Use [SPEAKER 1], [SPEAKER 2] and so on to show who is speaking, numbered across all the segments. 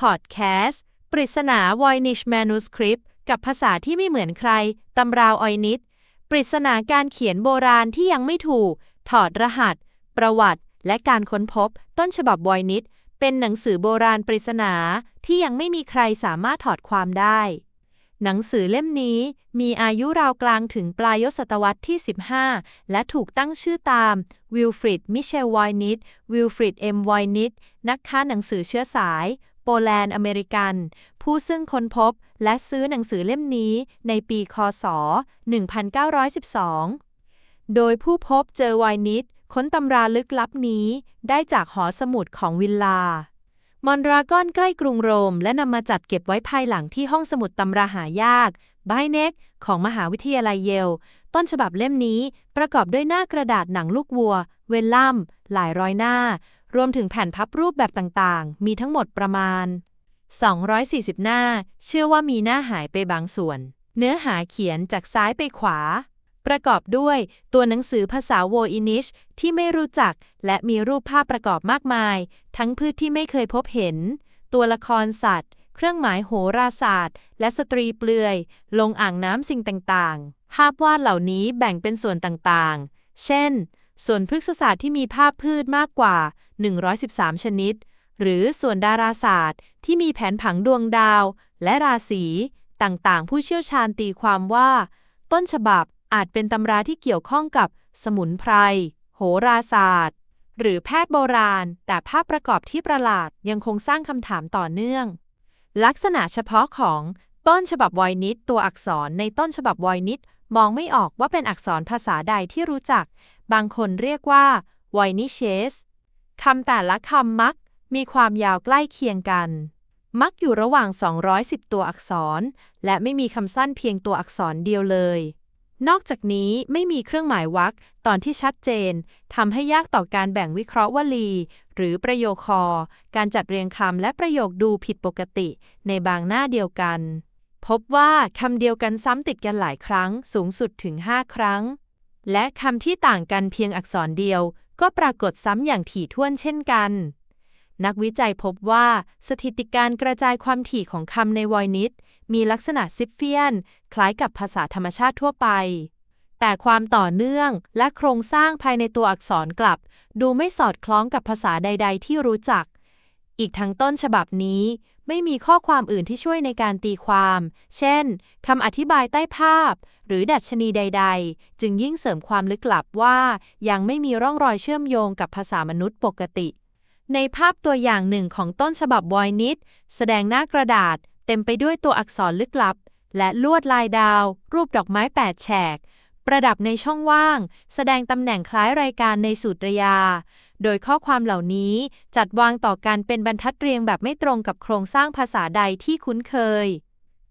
[SPEAKER 1] พอดแคสต์ ปริศนา Voynich Manuscript กับภาษาที่ไม่เหมือนใคร ตำราวออยนิด ปริศนาการเขียนโบราณที่ยังไม่ถูก ถอดรหัส ประวัติ และการค้นพบ ต้นฉบับวอยนิด เป็นหนังสือโบราณปริศนาที่ยังไม่มีใครสามารถถอดความได้ หนังสือเล่มนี้มีอายุราวกลางถึงปลายศตวรรษที่ 15 และถูกตั้งชื่อตามวิลฟริดมิเชลวอยนิดวิลฟริดเอ็มวอยนิดนักค้าหนังสือเชื้อสาย ปแลนด์อเมริกัน ผู้ซึ่งค้นพบและซื้อหนังสือเล่มนี้ในปีคศ 1912 โดยผู้พบเจอวอยนิดค้นตำราลึกลับนี้ได้จากหอสมุดของวิลลามอนราก้อนใกล้กรุงโรม และนำมาจัดเก็บไว้ภายหลังที่ห้องสมุดตำราหายากไบเน็กของมหาวิทยาลัยเยล ต้นฉบับเล่มนี้ประกอบด้วยหน้ากระดาษหนังลูกวัว เวลลัมหลายร้อยหน้า รวมถึงแผ่นพับรูปแบบต่างๆ มีทั้งหมดประมาณ 240 หน้า เชื่อว่ามีหน้าหายไปบางส่วน เนื้อหาเขียนจากซ้ายไปขวา ประกอบด้วยตัวหนังสือภาษาโวอินิชที่ไม่รู้จัก และมีรูปภาพประกอบมากมาย ทั้งพืชที่ไม่เคยพบเห็น ตัวละครสัตว์ เครื่องหมายโหราศาสตร์ และสตรีเปลือย ลงอ่างน้ำสิ่งต่างๆ ภาพวาดเหล่านี้แบ่งเป็นส่วนต่างๆ เช่น ส่วนพฤกษศาสตร์ที่มีภาพพืชมากกว่า 113 ชนิด หรือส่วนดาราศาสตร์ที่มีแผนผังดวงดาว และราศีต่างๆ ผู้เชี่ยวชาญตีความว่า ต้นฉบับอาจเป็นตำราที่เกี่ยวข้องกับสมุนไพร โหราศาสตร์ หรือแพทย์โบราณ แต่ภาพประกอบที่ประหลาดยังคงสร้างคำถามต่อเนื่อง ลักษณะเฉพาะของต้นฉบับวอยนิดตัวอักษรในต้นฉบับวอยนิดมองไม่ออกว่าเป็นอักษรภาษาใดที่รู้จัก บางคนเรียกว่าไวนิเชสคำแต่ละคำมักมีความยาวใกล้เคียงกัน มักอยู่ระหว่าง 210 ตัวอักษร และไม่มีคำสั้นเพียงตัวอักษรเดียวเลย นอกจากนี้ไม่มีเครื่องหมายวรรคตอนที่ชัดเจนทำให้ยากต่อการแบ่งวิเคราะห์วลี หรือประโยคคอ การจัดเรียงคำและประโยคดูผิดปกติในบางหน้าเดียวกัน พบว่าคำเดียวกันซ้ำติดกันหลายครั้งสูงสุดถึง 5 ครั้ง และคำที่ต่างกันเพียงอักษรเดียว ก็ปรากฏซ้ำอย่างถี่ถ้วนเช่นกัน นักวิจัยพบว่าสถิติการกระจายความถี่ของคำในวอยนิดมีลักษณะซิฟเฟียน คล้ายกับภาษาธรรมชาติทั่วไป แต่ความต่อเนื่องและโครงสร้างภายในตัวอักษรกลับ ดูไม่สอดคล้องกับภาษาใด ๆ ที่รู้จัก อีกทั้งต้นฉบับนี้ไม่มีข้อความอื่นที่ช่วยในการตีความ เช่น คำอธิบายใต้ภาพ หรือดัชนีใด ๆ จึงยิ่งเสริมความลึกลับว่า ยังไม่มีร่องรอยเชื่อมโยงกับภาษามนุษย์ปกติ ในภาพตัวอย่างหนึ่งของต้นฉบับวอยนิด แสดงหน้ากระดาษ เต็มไปด้วยตัวอักษรลึกลับ และลวดลายดาว รูปดอกไม้แปดแฉก ประดับในช่องว่าง แสดงตำแหน่งคล้ายรายการในสูตรยา โดยข้อความเหล่านี้จัดวางต่อกันเป็นบรรทัดเรียงแบบไม่ตรงกับโครงสร้างภาษาใดที่คุ้นเคย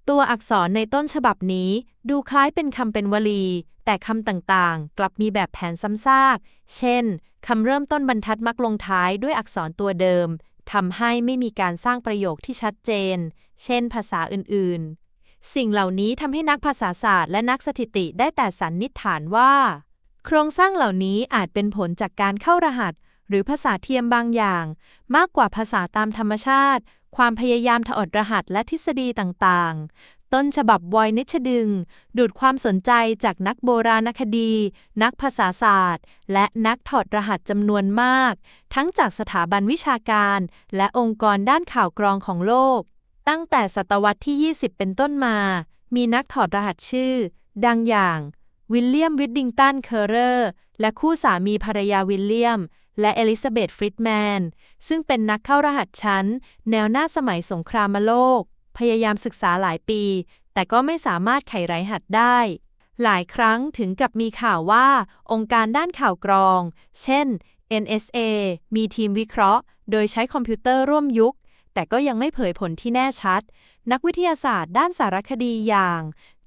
[SPEAKER 1] ตัวอักษรในต้นฉบับนี้ดูคล้ายเป็นคำเป็นวลี แต่คำต่างๆ กลับมีแบบแผนซ้ำซาก เช่น คำเริ่มต้นบรรทัดมักลงท้ายด้วยอักษรตัวเดิม ทำให้ไม่มีการสร้างประโยคที่ชัดเจน เช่น ภาษาอื่นๆ สิ่งเหล่านี้ทำให้นักภาษาศาสตร์และนักสถิติได้แต่สันนิษฐานว่า โครงสร้างเหล่านี้อาจเป็นผลจากการเข้ารหัส หรือภาษาเทียมบางอย่าง มากกว่าภาษาตามธรรมชาติ ความพยายามถอดรหัสและทฤษฎีต่างๆ ต้นฉบับวอยนิชดึง ดูดความสนใจจากนักโบราณคดี นักภาษาศาสตร์ และนักถอดรหัสจำนวนมาก ทั้งจากสถาบันวิชาการ และองค์กรด้านข่าวกรองของโลก ตั้งแต่ศตวรรษที่ 20 เป็นต้นมา มีนักถอดรหัสชื่อ ดังอย่าง วิลเลียมวิดดิงตัน เคอร์เรอร์ และคู่สามีภรรยาวิลเลียม และเอลิซาเบธฟริดแมน ซึ่งเป็นนักเข้ารหัสชั้น แนวหน้าสมัยสงครามโลก พยายามศึกษาหลายปี แต่ก็ไม่สามารถไขรหัสได้ หลายครั้งถึงกับมีข่าวว่า องค์การด้านข่าวกรอง เช่น NSA มีทีมวิเคราะห์ โดยใช้คอมพิวเตอร์ร่วมยุค แต่ก็ยังไม่เผยผลที่แน่ชัด นักวิทยาศาสตร์ด้านสารคดีอย่าง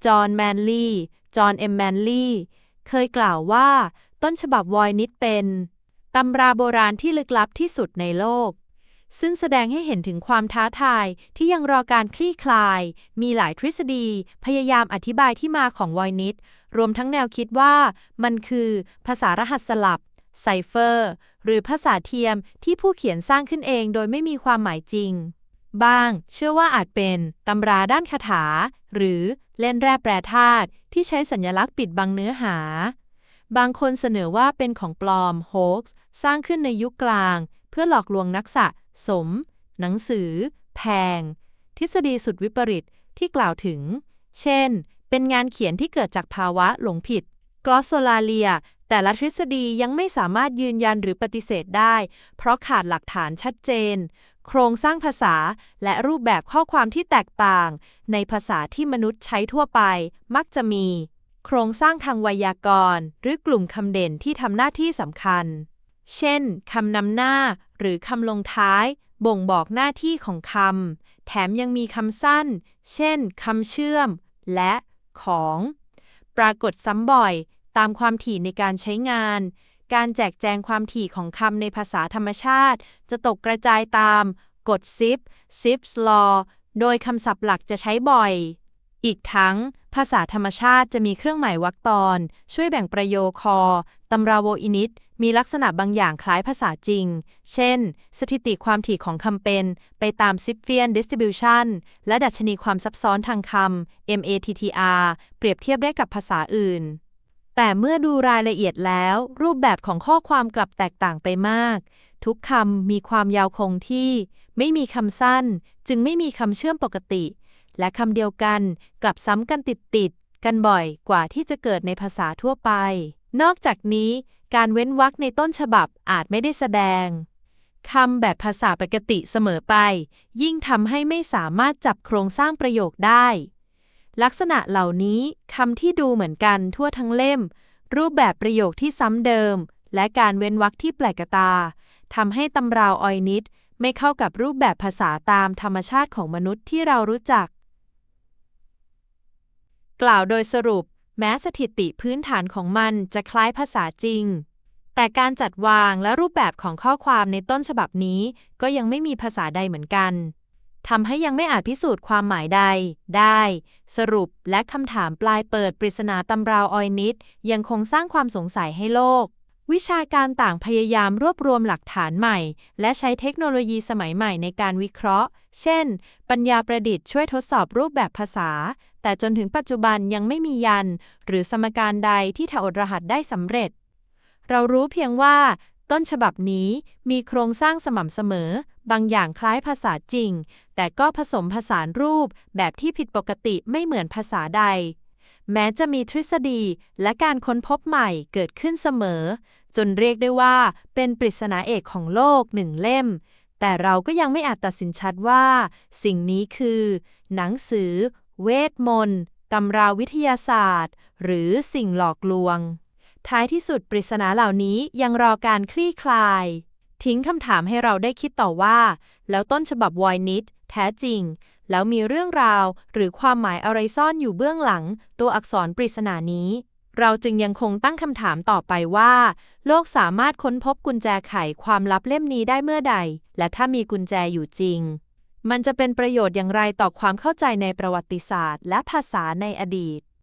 [SPEAKER 1] จอห์นแมนลีย์ จอห์นเอ็มแมนลีย์ เคยกล่าวว่า ต้นฉบับวอยนิดเป็น ตำราโบราณที่ลึกลับที่สุดในโลก ซึ่งแสดงให้เห็นถึงความท้าทายที่ยังรอการคลี่คลาย มีหลายทฤษฎี พยายามอธิบายที่มาของวอยนิดรวมทั้งแนวคิดว่า มันคือภาษารหัสสลับไซเฟอร์หรือภาษาเทียมที่ผู้เขียนสร้างขึ้นเองโดยไม่มีความหมายจริง บ้าง เชื่อว่าอาจเป็นตำราด้านคาถา หรือเล่นแร่แปรธาตุที่ใช้สัญลักษณ์ปิดบังเนื้อหา บางคนเสนอว่าเป็นของปลอมโฮกส์สร้างขึ้นในยุคกลาง เพื่อหลอกลวงนักสะสม หนังสือ แพง ทฤษฎีสุดวิปริตที่กล่าวถึง เช่น เป็นงานเขียนที่เกิดจากภาวะหลงผิดกลอสโซลาเลีย แต่ละทฤษฎียังไม่สามารถยืนยันหรือปฏิเสธได้ เพราะขาดหลักฐานชัดเจน โครงสร้างภาษาและรูปแบบข้อความที่แตกต่าง ในภาษาที่มนุษย์ใช้ทั่วไป มักจะมี โครงสร้างทางไวยากรณ์ หรือกลุ่มคำเด่นที่ทำหน้าที่สำคัญ เช่นคำนำหน้า หรือคำลงท้าย บ่งบอกหน้าที่ของคำ แถมยังมีคำสั้น เช่นคำเชื่อม และของ ปรากฏซ้ำบ่อย ตามความถี่ในการใช้งาน การแจกแจงความถี่ของคำในภาษาธรรมชาติ จะตกกระจายตามกฎซิป Zipf's law โดยคำศัพท์หลักจะใช้บ่อย อีกทั้ง ภาษาธรรมชาติจะมีเครื่องหมายวรรคตอน ช่วยแบ่งประโยคอตำราโวอินิตมีลักษณะบางอย่างคล้ายภาษาจริง เช่น สถิติความถี่ของคำเป็น ไปตาม Zipfian distribution และดัชนีความซับซ้อนทางคำ MATTR เปรียบเทียบได้กับภาษาอื่น แต่เมื่อดูรายละเอียดแล้ว รูปแบบของข้อความกลับแตกต่างไปมาก ทุกคำมีความยาวคงที่ ไม่มีคำสั้น จึงไม่มีคำเชื่อมปกติ และคำเดียวกันกลับซ้ำกันติดติดๆกันบ่อยกว่าที่จะเกิดในภาษาทั่วไป นอกจากนี้การเว้นวรรคในต้นฉบับอาจไม่ได้แสดงคำแบบภาษาปกติเสมอไป ยิ่งทำให้ไม่สามารถจับโครงสร้างประโยคได้ ลักษณะเหล่านี้คำที่ดูเหมือนกันทั่วทั้งเล่ม รูปแบบประโยคที่ซ้ำเดิม และการเว้นวรรคที่แปลกตาทำให้ตำราวออยนิด ไม่เข้ากับรูปแบบภาษาตามธรรมชาติของมนุษย์ที่เรารู้จัก กล่าวโดยสรุป แม้สถิติพื้นฐานของมันจะคล้ายภาษาจริง แต่การจัดวางและรูปแบบของข้อความในต้นฉบับนี้ ก็ยังไม่มีภาษาใดเหมือนกันทำให้ยังไม่อาจพิสูจน์ความหมายใด ได้ สรุปและคำถามปลายเปิดปริศนาตำราวออยนิด ยังคงสร้างความสงสัยให้โลก วิชาการต่างพยายามรวบรวมหลักฐานใหม่ และใช้เทคโนโลยีสมัยใหม่ในการวิเคราะห์ เช่น ปัญญาประดิษฐ์ช่วยทดสอบรูปแบบภาษา แต่จนถึงปัจจุบันยังไม่มียัน หรือสมการใดที่ถอดรหัสได้สำเร็จ เรารู้เพียงว่า ต้นฉบับนี้มีโครงสร้างสม่ำเสมอ บางอย่างคล้ายภาษาจริง แต่ก็ผสมผสานรูปแบบที่ผิดปกติไม่เหมือนภาษาใด แม้จะมีทฤษฎีและการค้นพบใหม่เกิดขึ้นเสมอ จนเรียกได้ว่า เป็นปริศนาเอกของโลกหนึ่งเล่ม แต่เราก็ยังไม่อาจตัดสินชัดว่า สิ่งนี้คือ หนังสือ เวทมนต์ตำราวิทยาศาสตร์ หรือสิ่งหลอกลวง ท้ายที่สุดปริศนาเหล่านี้ยังรอการคลี่คลาย ทิ้งคำถามให้เราได้คิดต่อว่า แล้วต้นฉบับวอยนิดแท้จริง แล้วมีเรื่องราวหรือความหมายอะไรซ่อนอยู่เบื้องหลัง ตัวอักษรปริศนานี้ เราจึงยังคงตั้งคำถามต่อไปว่า โลกสามารถค้นพบกุญแจไขความลับเล่มนี้ได้เมื่อใด และถ้ามีกุญแจอยู่จริง มันจะเป็นประโยชน์อย่างไรต่อความเข้าใจในประวัติศาสตร์ และภาษาในอดีต